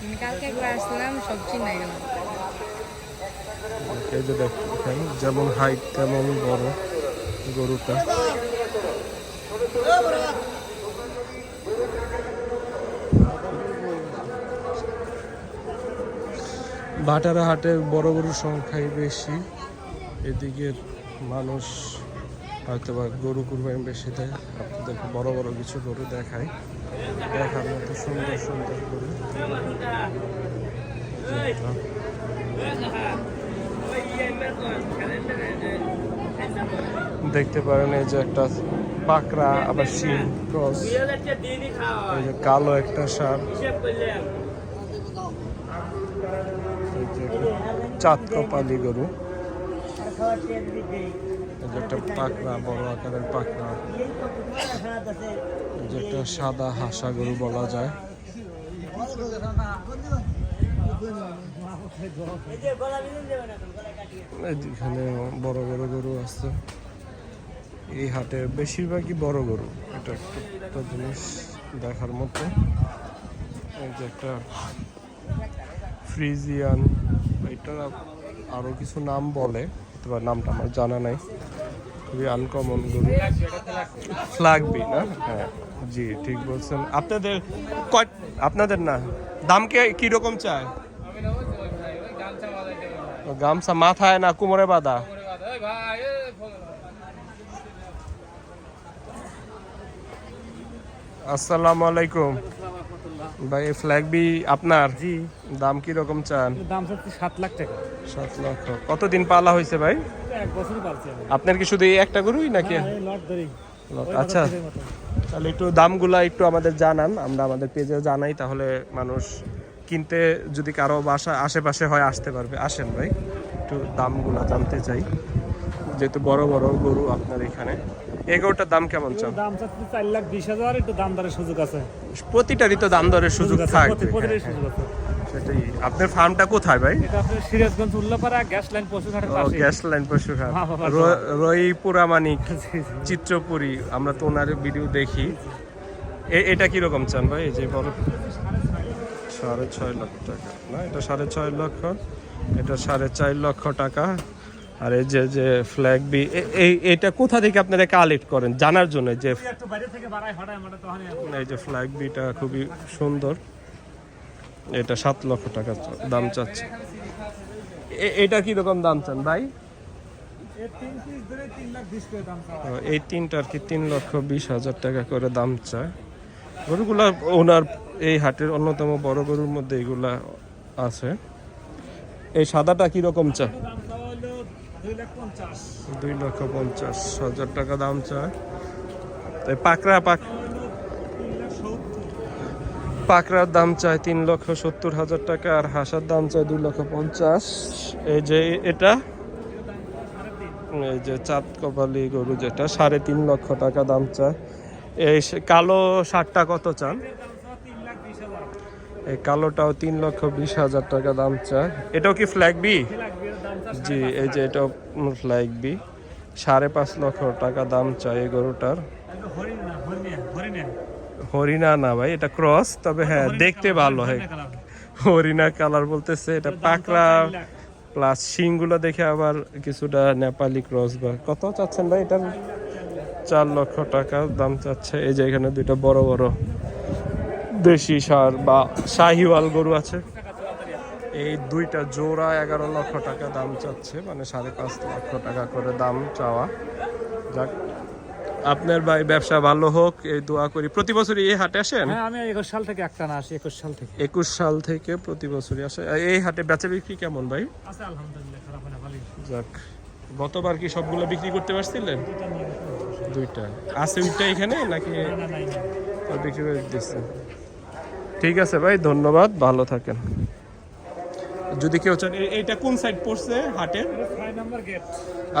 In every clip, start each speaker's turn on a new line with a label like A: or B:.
A: আমি কালকে একবার আসলাম
B: যেমন হাইট তেমন বড় গরুটা। ভাটারা হাটে বড় গরুর সংখ্যাই বেশি, এদিকের মানুষ হয়তো বা গরু কুরবানি বেশি দেয়। আপনাদেরকে বড় বড় কিছু গরু দেখায় দেখার মতো সুন্দর সুন্দর গরু। দেখতে পারেন এই যে একটা পাকড়া, আবার শিং, ক্রস, এই যে কালো একটা সার। চাঁদ কপালি গরু। একটা পাকড়া বড় আকারের পাকড়া এই যে একটা সাদা হাসা গরু বলা যায়। এখানে বড় বড় গরু আছে। এই হাটে বেশিরভাগই বড় গরু, এটা একটা একটা জিনিস দেখার মতো। এই যে একটা ফ্রিজিয়ান এটা আরও কিছু নাম বলে। এবার নামটা আমার জানা নাই। খুবই আনকমন গরু। ফ্ল্যাগবি না? হ্যাঁ জি ঠিক বলছেন। আপনাদের কয় আপনাদের না দাম কে কীরকম চায়? গামছা মাথায় না কোমরে বাঁধা? আসসালামু আলাইকুম। ভাই এই ফ্ল্যাগ বি আপনার?
C: জি।
B: দাম কি রকম চান
C: দাম হচ্ছে সাত লাখ টাকা।
B: সাত লক্ষ কতদিন পালা হয়েছে ভাই?
C: এক বছরই পালছি
B: আপনার কি শুধু এই একটা গরুই নাকি?
C: লট ধরেই।
B: আচ্ছা। তাহলে একটু দামগুলা একটু আমাদের জানান আমরা আমাদের পেজে জানাই তাহলে মানুষ কিনতে যদি কারও বাসা আশেপাশে হয় আসতে পারবে। আসেন ভাই একটু দামগুলা জানতে চাই। যেহেতু বড় বড় গরু আপনার এখানে। এই গরুটার দাম কেমন চান?
C: দাম চাচ্ছে চার লাখ বিশ হাজার একটু দাম দরের সুযোগ আছে।
B: প্রতিটারই তো দাম দরের সুযোগ থাকবে।
C: প্রতিটারই সুযোগ আছে।
B: সেটাই। আপনার ফার্মটা কোথায় ভাই?
C: এটা আপনার সিরাজগঞ্জ উল্লাপাড়া গ্যাস লাইন পশুঘাটের পাশে
B: গ্যাস লাইন পশুঘাট রইপুরা মানিক। চিত্রপুরী। আমরা তো ওনার ভিডিও দেখি। এটা কি রকম চান ভাই? এই যে বড় সাড়ে ছয় লক্ষ টাকা। না এটা সাড়ে ছয় লক্ষ। এটা সাড়ে চার লক্ষ টাকা। আর এই যে যে ফ্ল্যাগ বি এই এটা কোথা থেকে আপনারা কালেক্ট করেন? জানার জন্য যে এই যে ফ্ল্যাগ বিটা খুবই সুন্দর। এটা সাত লক্ষ টাকা দাম চাচ্ছে। এটা কি রকম দাম চান ভাই? এই তিনটা আর কি তিন লক্ষ বিশ হাজার টাকা করে দাম চায়? গরুগুলা ওনার এই হাটের অন্যতম বড় গরুর মধ্যে এগুলা আছে। এই সাদাটা কি রকম চা
C: দুই
B: লক্ষ পঞ্চাশ। হাজার টাকা দাম চায়। পাকড়া পাক পাকড়ার দাম চায় তিন লক্ষ সত্তর হাজার টাকা আর হাঁসার দাম চায় দুই লক্ষ পঞ্চাশ। এই যে এটা, এই যে চাঁদ কপালি গরু যেটা, সাড়ে তিন লক্ষ টাকা দাম চায়। এই কালো শার্টটা কত চান
C: দাম চাওয়া তিন লাখ বিশ হাজার
B: এই কালোটাও তিন লক্ষ বিশ হাজার টাকা দাম চায় এটাও কি ফ্ল্যাগ বি জি, এই যে এটাও ফ্ল্যাগ বি সাড়ে পাঁচ লক্ষ টাকা দাম চায় এই গরুটার।
C: এটা হরিণা না
B: ভাই, এটা ক্রস তবে হ্যাঁ দেখতে ভালো হয়। হরিণা কালার বলতেছে, এটা পাকড়া প্লাস শিংগুলো দেখে আবার কিছুটা নেপালি ক্রস বা। কত চাচ্ছেন ভাই এটার? চার লক্ষ টাকা দাম চাচ্ছে। এই যে এখানে দুইটা বড় বড় দেশি সার বা শাহিওয়াল গরু আছে। এই দুইটা জোড়া এগারো লক্ষ টাকা দাম চাচ্ছে মানে সাড়ে পাঁচ লক্ষ টাকা করে দাম চাওয়া। যাক আপনার ভাই ব্যবসা ভালো হোক এই দোয়া করি। প্রতি বছরই এই হাটে আসেন?
C: হ্যাঁ আমি একুশ সাল থেকে একটা না আসি একুশ সাল থেকে।
B: একুশ সাল থেকে প্রতি বছরই আসে। এই হাটে বেচা বিক্রি কেমন ভাই? যাক গতবার কি সবগুলো বিক্রি করতে পারছিলেন। দুইটা আছে ওইটা এখানে নাকি বিক্রি করে দিচ্ছে? ঠিক আছে ভাই ধন্যবাদ ভালো থাকেন। যদি কেউ চান এইটা কোন সাইড পড়ছে হাটের?
C: নম্বর গেট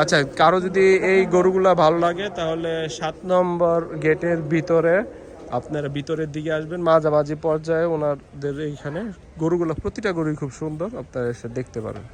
B: আচ্ছা কারও যদি এই গরুগুলা ভালো লাগে তাহলে সাত নম্বর গেটের ভিতরে আপনারা ভিতরের দিকে আসবেন মাঝামাঝি পর্যায়ে ওনাদের এইখানে গরুগুলো প্রতিটা গরুই খুব সুন্দর আপনারা এসে দেখতে পারেন।